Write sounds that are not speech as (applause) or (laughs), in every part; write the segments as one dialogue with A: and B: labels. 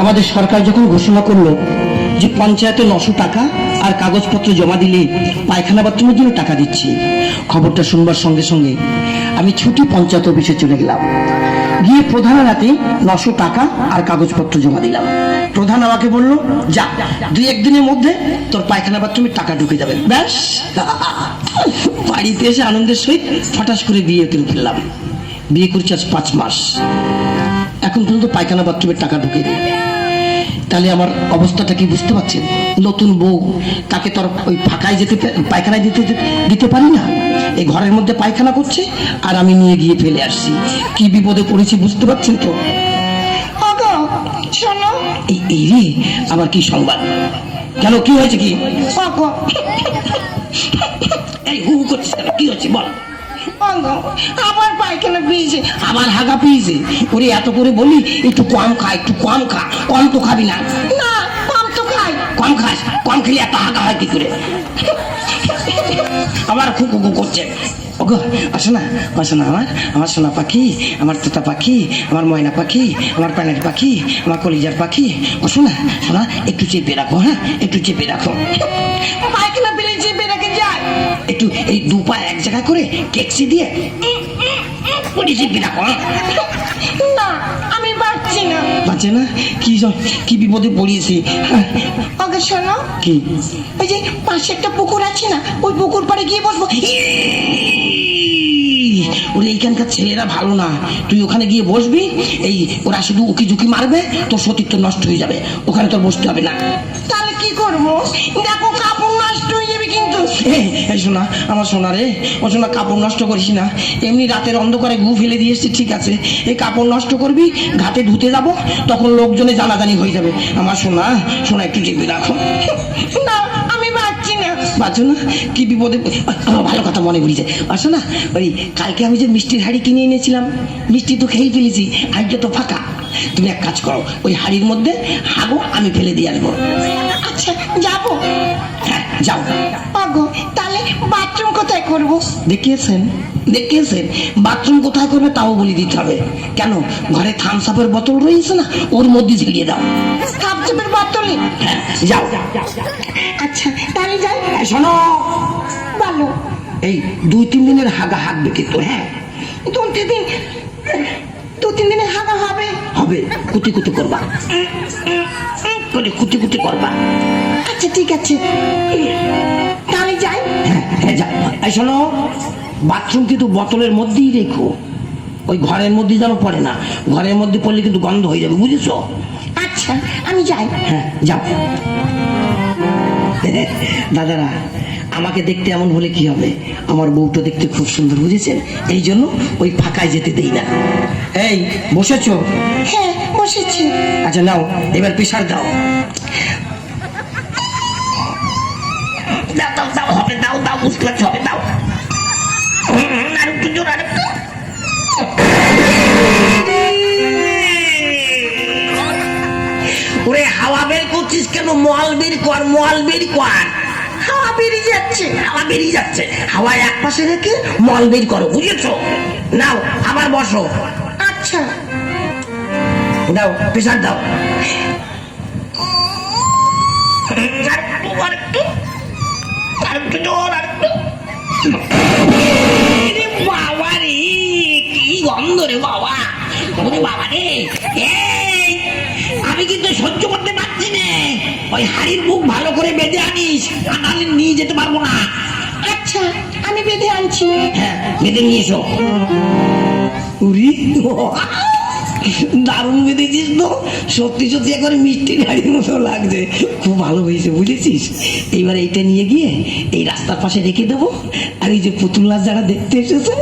A: আমাদের সরকার যখন ঘোষণা করল যে পঞ্চায়েতে নশো টাকা আর কাগজপত্র জমা দিলে পায়খানা বাথরুমের জন্য টাকা দিচ্ছি, খবরটা শুনবার সঙ্গে সঙ্গে আমি ছুটি পঞ্চায়েত অফিসে চলে গেলাম। গিয়ে প্রধান রাতে নশো টাকা আর কাগজপত্র জমা দিলাম। প্রধান আমাকে বলল, যা, দুই একদিনের মধ্যে তোর পায়খানা বাথরুমের টাকা ঢুকে যাবে। ব্যাস, বাড়িতে এসে আনন্দের সহিত ফটাস করে বিয়ে করে ফেললাম। বিয়ে করছি আজ পাঁচ মাস। এখন পর্যন্ত পায়খানা বাথরুমের টাকা ঢুকে দেয় তাহলে আমার অবস্থাটা কি বুঝতে পারছেন? নতুন বউ তাকে তোর ওই ফাঁকায় যেতে পায়খানায় দিতে দিতে পারি না? এই ঘরের মধ্যে পায়খানা করছে আর আমি নিয়ে গিয়ে ফেলে আসছি। কি বিপদে পড়েছি বুঝতে পারছেন তো? এই রে আমার কি সংবাদ? কেন কি হয়েছে কি? এই হু করছিস কেন? কি হচ্ছে বল?
B: আবার পায়খানা পেয়েছে
A: আবার হাগা পেয়েছে। ওরে এত করে বলি একটু কম খা একটু কম খা কম তো খাবি না।
B: না কম তো খাই।
A: কম খাস কম খেলে এত হাগা হয় কি করে? আবার খুব করছে। ওগো আসো না আসো না আমার আমার সোনা পাখি আমার তোতা পাখি আমার ময়না পাখি আমার পানের পাখি আমার কলিজার পাখি। ও শোনা শোনা একটু চেপে রাখো হ্যাঁ? একটু চেপে রাখো।
B: পায়খানা
A: একটু এই দু পা এক জায়গায় করে কেকসি দিয়ে হ্যাঁ
B: না আমি পারছি না।
A: না? কি কি বিপদে পড়িয়েছি?
B: ওগো শোনো
A: কি?
B: ওই যে পাশে একটা পুকুর আছে না ওই পুকুর পাড়ে গিয়ে বসবো।
A: ওরে এইখানকার ছেলেরা ভালো না। তুই ওখানে গিয়ে বসবি এই ওরা শুধু উকি ঝুঁকি মারবে তোর সতীত্ব নষ্ট হয়ে যাবে। ওখানে তোর বসতে হবে না।
B: তাহলে করব? দেখো কাপড় নষ্ট হয়ে যাবে কিন্তু।
A: এই, শোনা আমার সোনা রে ও সোনা কাপড় নষ্ট করিস না। এমনি রাতের অন্ধকারে গু ফেলে দিয়ে এসছি ঠিক আছে? এই কাপড় নষ্ট করবি ঘাটে ধুতে যাব তখন লোকজনে জানাজানি হয়ে যাবে। আমার সোনা সোনা একটু চেপে রাখো
B: না আমি পারছি না।
A: বাঁচো না? কি বিপদে আমার ভালো কথা মনে পড়েছে। আসো না ওই কালকে আমি যে মিষ্টির হাড়ি কিনে এনেছিলাম মিষ্টি তো খেয়ে ফেলেছি হাড়িটা তো ফাঁকা। তুমি এক কাজ করো ওই হাড়ির মধ্যে হাগো আমি ফেলে দিয়ে আসব।
B: আচ্ছা যাব।
A: যাও।
B: ওগো তাহলে বাথরুম কোথায় করব?
A: দেখিয়েছেন দেখিয়েছেন। বাথরুম কোথায় করবে তাও বলে দিতে হবে। কেন? ঘরে থামস আপের বোতল রয়েছে না? ওর মধ্যে ঝিড়িয়ে দাও।
B: কাপচেপের বোতলে?
A: হ্যাঁ যাও।
B: আচ্ছা তাহলে যাই।
A: শোনো।
B: ভালো।
A: এই দুই তিন দিনের হাগা হাঁকবে কিন্তু হ্যাঁ?
B: দু তিন দিন দু তিন দিনে হাগা হবে।
A: হবে। কুটি কুটি করবা। করে কুটি কুটি করবা।
B: আচ্ছা ঠিক আছে। তাহলে যাই।
A: হ্যাঁ হ্যাঁ এই শোনো বাথরুম কিন্তু বোতলের মধ্যেই রেখো। ওই ঘরের মধ্যে যেন পড়ে না। ঘরের মধ্যে পড়লে কিন্তু গন্ধ হয়ে যাবে বুঝেছ?
B: আচ্ছা আমি যাই।
A: হ্যাঁ যাও। (laughs) দাদারা আমাকে দেখতে এমন হলে কি হবে? আমার বউটা দেখতে খুব সুন্দর বুঝেছেন? এই জন্য ওই ফাঁকায় যেতে দেই না। এই বসেছো?
B: হ্যাঁ বসেছি।
A: আচ্ছা নাও এবার প্রেশার দাও। দাও দাও দাও হবে দাও দাও বুঝতে পারছ হবে দাও। আর একটু জোর আর একটু। ওরে হাওয়া বের করছিস কেন? মল বের কর মল বের কর।
B: বেরিয়ে যাচ্ছে
A: হাওয়া বেরিয়ে যাচ্ছে। হাওয়া এক পাশে রেখে মল বের করো বুঝেছ? নাও আবার বসো।
B: আচ্ছা।
A: দাও প্রেশার দাও। ওই হাড়ির মুখ ভালো করে বেঁধে আনিস নাহলে নিয়ে যেতে পারব না।
B: আচ্ছা আমি বেঁধে আনছি।
A: হ্যাঁ বেঁধে নিয়ে এসো। উরি দারুণ বেঁধেছিস তো। সত্যি সত্যি একবার মিষ্টি গাড়ির মতো লাগছে। খুব ভালো হয়েছে বুঝেছিস? এইবার এইটা নিয়ে গিয়ে এই রাস্তার পাশে রেখে দেবো। আর এই যে পুতুল নাচ যারা দেখতে এসেছে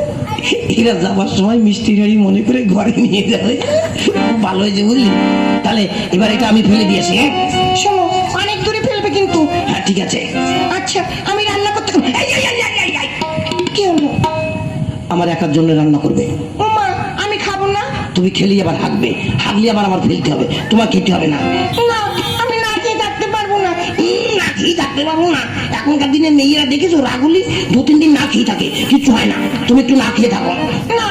A: এরা যাবার সময় মিষ্টি গাড়ি মনে করে ঘরে নিয়ে যাবে। খুব ভালো হয়েছে বুঝলি? তাহলে এবার এটা আমি ফেলে দিয়েছি হ্যাঁ?
B: শোনো অনেক দূরে ফেলবে কিন্তু।
A: হ্যাঁ ঠিক আছে।
B: আচ্ছা আমি রান্না করতে। কি হলো?
A: আমার একার জন্য রান্না করবে। তুমি খেলে আবার হাঁকবে। হাঁকলে আবার আমার ফেলতে হবে। তোমার খেতে হবে না।
B: না আমি না খেয়ে থাকতে পারব না।
A: উম, না খেয়ে থাকতে পারব না। এখনকার দিনে মেয়েরা দেখেছ? রাগুলি দু তিন দিন না খেয়ে থাকে। কিচ্ছু হয় না। তুমি একটু না খেয়ে থাকো।
B: না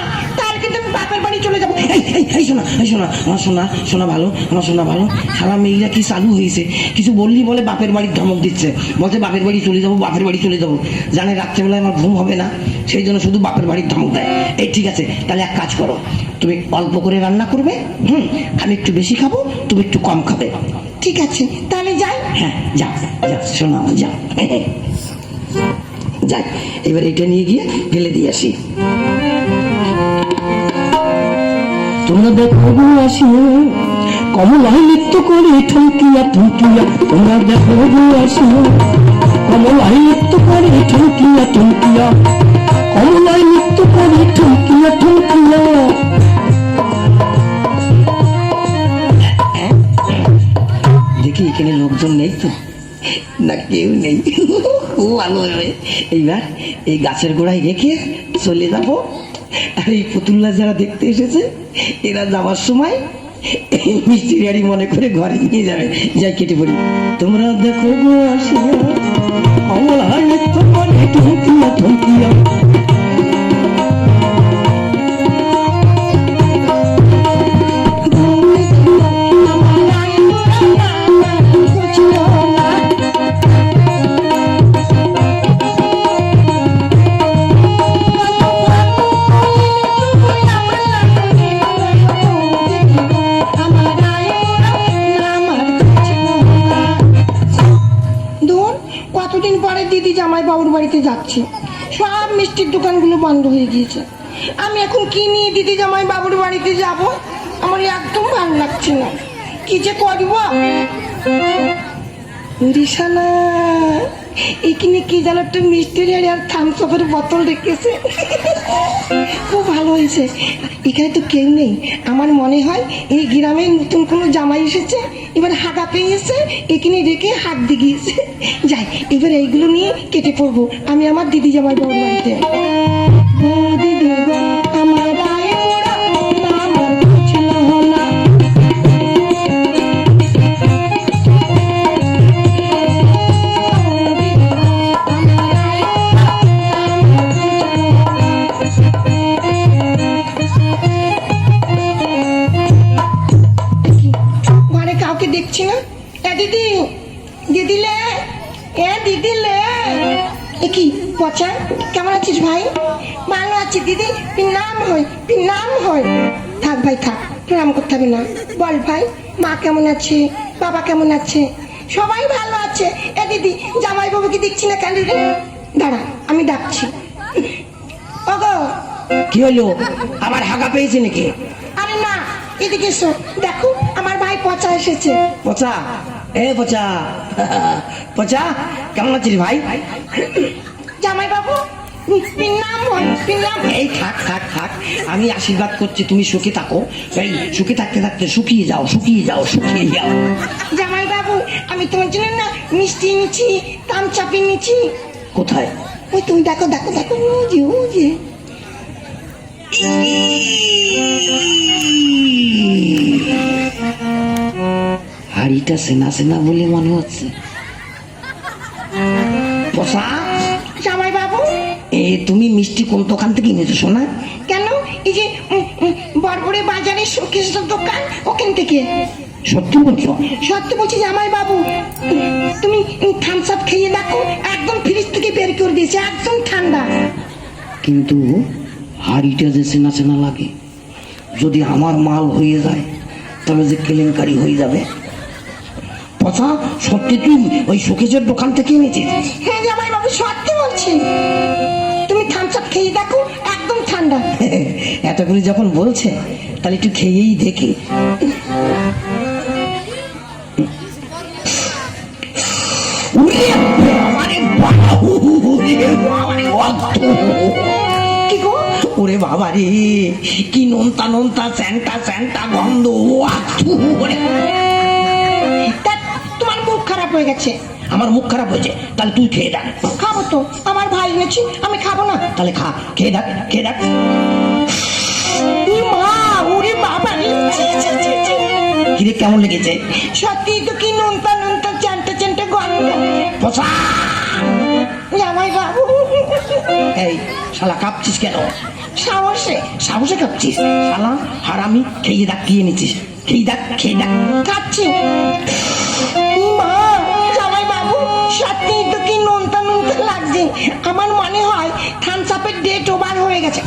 B: বাপের বাড়ি চলে যাব।
A: এই এই এই শোনা এই শোনা আমার শোনা শোনা ভালো আমার শোনা ভালো। সারা মেয়েরা কি চালু হয়েছে? কিছু বললি বলে বাপের বাড়ির ধমক দিচ্ছে। বলছে বাপের বাড়ি চলে যাব বাপের বাড়ি চলে যাব। জানে রাত্রেবেলায় আমার ঘুম হবে না। সেই জন্য শুধু বাপের বাড়ির ধমক দেয়। এই ঠিক আছে, তাহলে এক কাজ করো, তুমি অল্প করে রান্না করবে, হুম, আমি একটু বেশি খাব, তুমি একটু কম খাবে।
B: ঠিক আছে, তাহলে যাই।
A: হ্যাঁ যা যা, শোনা, যা। যাই, এবার এটা নিয়ে গিয়ে ফেলে দিয়ে আসি।
C: তোমরা দেখো গো আসিয়া কমলায় নৃত্য করে ঠুমকিয়া ঠুমকিয়া তোমরা দেখো গো আসিয়া কমলায় নৃত্য করে ঠুমকিয়া ঠুমকিয়া
A: দেখি এখানে লোকজন নেই তো? না, কেউ নেই। খুব হবে। এইবার এই গাছের গোড়ায় রেখে চলে যাব। আর এই পুতুল্লা যারা দেখতে এসেছে, এরা যাওয়ার সময় এই মিষ্টি গাড়ি মনে করে ঘরে নিয়ে যাবে। যাই, কেটে পড়ি। তোমরা দেখো আসিয়া
C: কমলায় নৃত্য করে ঠুমকিয়া ঠুমকিয়া
B: বাড়িতে যাচ্ছে। সব মিষ্টির দোকানগুলো বন্ধ হয়ে গিয়েছে। আমি এখন কি নিয়ে দিদি জামাই বাবুর বাড়িতে যাব? আমার একদম ভালো লাগছে না। কি যে করব? রিসানা এখানে কি যেন একটা মিষ্টির আর থামসপের বোতল রেখেছে। খুব ভালো হয়েছে। এখানে তো কেউ নেই। আমার মনে হয় এই গ্রামে নতুন কোনো জামাই এসেছে, এবার হাগা পেয়েছে, এখানে রেখে হাত দিয়ে গিয়েছে যাই এবার এইগুলো নিয়ে কেটে পড়ব আমি আমার দিদি জামাই বাবুর বাড়িতে। দিদিলে এ দিদিলে? এ কি পচা? কেমন আছিস ভাই? ভালো আছি দিদি হয় হয়। থাক ভাই থাক প্রণাম করতে হবে না। বল ভাই মা কেমন আছে? বাবা কেমন আছে? সবাই ভালো আছে। এ দিদি জামাই বাবুকে দেখছি না কেন দাঁড়া আমি ডাকছি। ওগো।
A: কি হলো? আবার হাগা পেয়েছে নাকি?
B: আরে না এদিকে এসো। দেখো আমার ভাই পচা এসেছে।
A: পচা? এ পচা পচা কেমন আছিস ভাই?
B: জামাই বাবু
A: এই থাক থাক থাক আমি আশীর্বাদ করছি তুমি সুখে থাকো। এই সুখে থাকতে থাকতে শুকিয়ে যাও শুকিয়ে যাও শুকিয়ে যাও।
B: জামাই বাবু আমি তোমার জন্য না মিষ্টি নিচ্ছি কাম চাপি নিচ্ছি।
A: কোথায়?
B: ওই তুমি দেখো দেখো দেখো যে ও যে।
A: হাড়িটা সেনা সেনা বলে মনে হচ্ছে
B: জামাই বাবু?
A: এ তুমি মিষ্টি কোন দোকান থেকে এনেছো শোনা
B: কেন? এই যে বাজারে শোকেশ দোকান ওখান থেকে।
A: সত্যি বলছো?
B: সত্যি বলছি জামাই বাবু। তুমি থামস আপ খেয়ে দেখো একদম ফ্রিজ থেকে বের করে দিয়েছে একদম ঠান্ডা।
A: কিন্তু হাড়িটা যে সেনা সেনা লাগে যদি আমার মাল হয়ে যায় তবে যে কেলেঙ্কারি হয়ে যাবে? পচা সত্যি তুই ওই শোকেজের দোকান থেকে এনেছিস
B: হ্যাঁ জামাই বাবু সত্যি বলছি। তুমি থামস আপ খেয়ে দেখো একদম ঠান্ডা। (laughs)
A: এত করে যখন বলছে তাহলে একটু খেয়েই দেখি।
B: কি গো?
A: ওরে বাবা রে কি নোনতা নোনতা স্যান্টা স্যান্টা গন্ধ আথু, ওরে।
B: খারাপ হয়ে গেছে।
A: আমার মুখ খারাপ হয়েছে তাহলে তুই খেয়ে দেখ।
B: খাব তো আমার ভাই এনেছি আমি খাব না।
A: তাহলে খা খেয়ে দেখ খেয়ে দেখ। কিরে কেমন লেগেছে?
B: সত্যি তো কি নুনতা নুনতা চানটা চানটা গন্ধ।
A: পচা
B: জামাই বাবু।
A: এই শালা কাঁপছিস কেন?
B: সাহসে।
A: সাহসে খাচ্ছিস শালা হারামি খেয়ে দেখ কি এনেছিস খেয়ে দেখ খেয়ে দেখ।
B: জামাই সত্যি তো কি নোনতা নোনতা লাগছে? আমার মনে হয় থামস আপের ডেট ওভার হয়ে গেছে।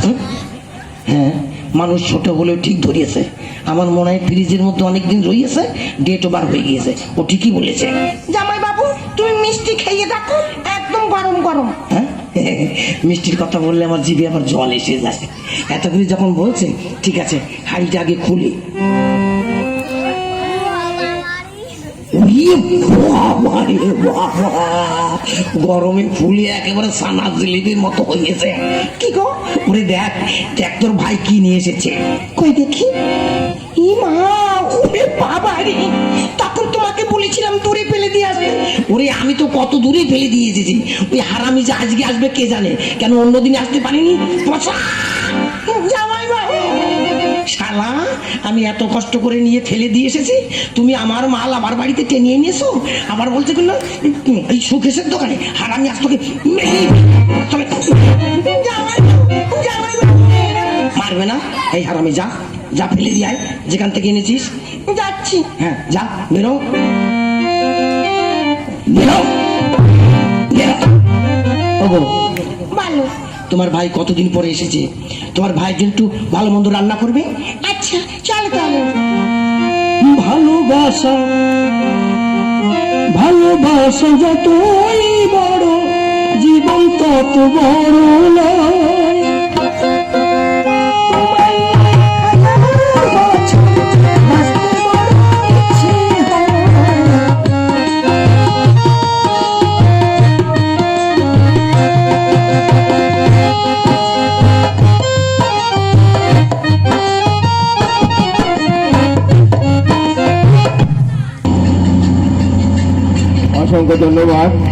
A: হ্যাঁ মানুষ ছোট হলেও ঠিক ধরিয়েছে। আমার মনে হয় ফ্রিজের মধ্যে অনেকদিন রয়েছে ডেট ওভার হয়ে গিয়েছে। ও ঠিকই বলেছে।
B: জামাই বাবু তুমি মিষ্টি খেয়ে দেখো একদম গরম গরম।
A: হ্যাঁ? (laughs) মিষ্টির কথা বললে আমার জিভে আবার জল এসে যায়। এতগুলি যখন বলছে ঠিক আছে হাড়িটা আগে খুলি। গরমে ফুলে একেবারে সানা জিলিপির মতো হয়েছে
B: কি গো?
A: ওরে দেখ দেখ তোর ভাই কি নিয়ে এসেছে।
B: কই দেখি? ই মা ওরে বাবা রে। তখন তোমাকে বলেছিলাম দূরে ফেলে দিয়ে আসবে।
A: ওরে আমি তো কত দূরে ফেলে দিয়ে এসেছি। ওই হারামি যে আজকে আসবে কে জানে? কেন অন্যদিন আসতে পারিনি?
B: বাবু
A: শালা আমি এত কষ্ট করে নিয়ে ফেলে দিয়ে এসেছি তুমি আমার মাল আমার বাড়িতে টেনিয়ে নিয়েছো আবার বলছে কিনা এই সুখেশের দোকানে আর আমি আজ তোকে মারবে না? এই হারামি যা যা ফেলে দিয়ে যেখান থেকে এনেছিস।
B: যাচ্ছি।
A: হ্যাঁ যা বেরো। বেরো। বেরো। ওগো
B: ভালো।
A: তোমার ভাই কতদিন পরে এসেছে? তোমার ভাইয়ের জন্য একটু ভালো মন্দ রান্না করবে?
B: আচ্ছা চলো তাহলে।
A: ভালোবাসা ভালোবাসা যতই বড় জীবন তত বড় নয়
D: धन्यवाद।